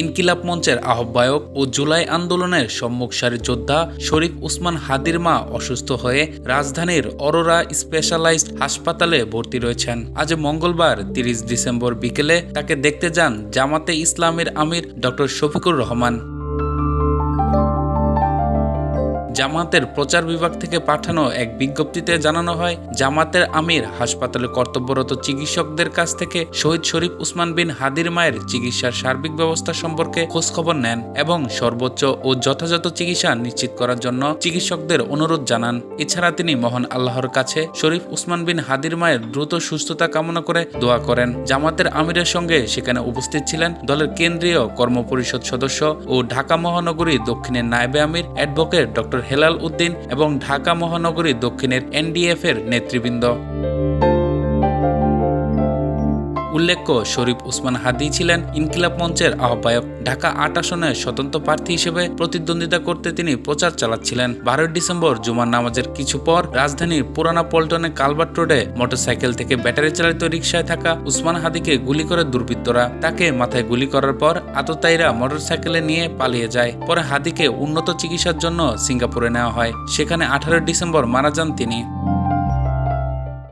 ইনকিলাব মঞ্চের আহ্বায়ক ও জুলাই আন্দোলনের সম্মুখ সারির যোদ্ধা শরীফ উসমান হাদির মা অসুস্থ হয়ে রাজধানীর অরোরা স্পেশালাইজড হাসপাতালে ভর্তি রয়েছেন। আজ মঙ্গলবার তিরিশ ডিসেম্বর বিকেলে তাকে দেখতে যান জামাতে ইসলামের আমির ডক্টর শফিকুর রহমান। জামাতের প্রচার বিভাগ থেকে পাঠানো এক বিজ্ঞপ্তিতে জানানো হয়, জামাতের আমির হাসপাতালে কর্তব্যরত চিকিৎসকদের কাছ থেকে শহীদ শরীফ উসমান বিন হাদির মায়ের চিকিৎসার সার্বিক ব্যবস্থা সম্পর্কে খোঁজখবর নেন এবং সর্বোচ্চ ও যথাযথ চিকিৎসা নিশ্চিত করার জন্য চিকিৎসকদের অনুরোধ জানান। এছাড়া তিনি মহান আল্লাহর কাছে শরীফ উসমান বিন হাদির মায়ের দ্রুত সুস্থতা কামনা করে দোয়া করেন। জামাতের আমিরের সঙ্গে সেখানে উপস্থিত ছিলেন দলের কেন্দ্রীয় কর্মপরিষদ সদস্য ও ঢাকা মহানগরী দক্ষিণের নায়েবে আমির অ্যাডভোকেট ডক্টর হেলাল উদ্দিন এবং ঢাকা মহানগরী দক্ষিণের এনডিএফ এর নেতৃবৃন্দ। উল্লেখ্য, শরীফ উসমান হাদি ছিলেন ইনকিলাব মঞ্চের আহ্বায়ক। ঢাকা আট আসনে স্বতন্ত্র প্রার্থী হিসেবে প্রতিদ্বন্দ্বিতা করতে তিনি প্রচার চালাচ্ছিলেন। বারোই ডিসেম্বর জুমার নামাজের কিছু পর রাজধানীর পুরানা পল্টনে কালভার্ট রোডে মোটরসাইকেল থেকে ব্যাটারি চালিত রিকশায় থাকা উসমান হাদিকে গুলি করে দুর্বৃত্তরা। তাকে মাথায় গুলি করার পর আততায়ীরা মোটরসাইকেলে নিয়ে পালিয়ে যায়। পরে হাদিকে উন্নত চিকিৎসার জন্য সিঙ্গাপুরে নেওয়া হয়। সেখানে আঠারোই ডিসেম্বর মারা যান তিনি।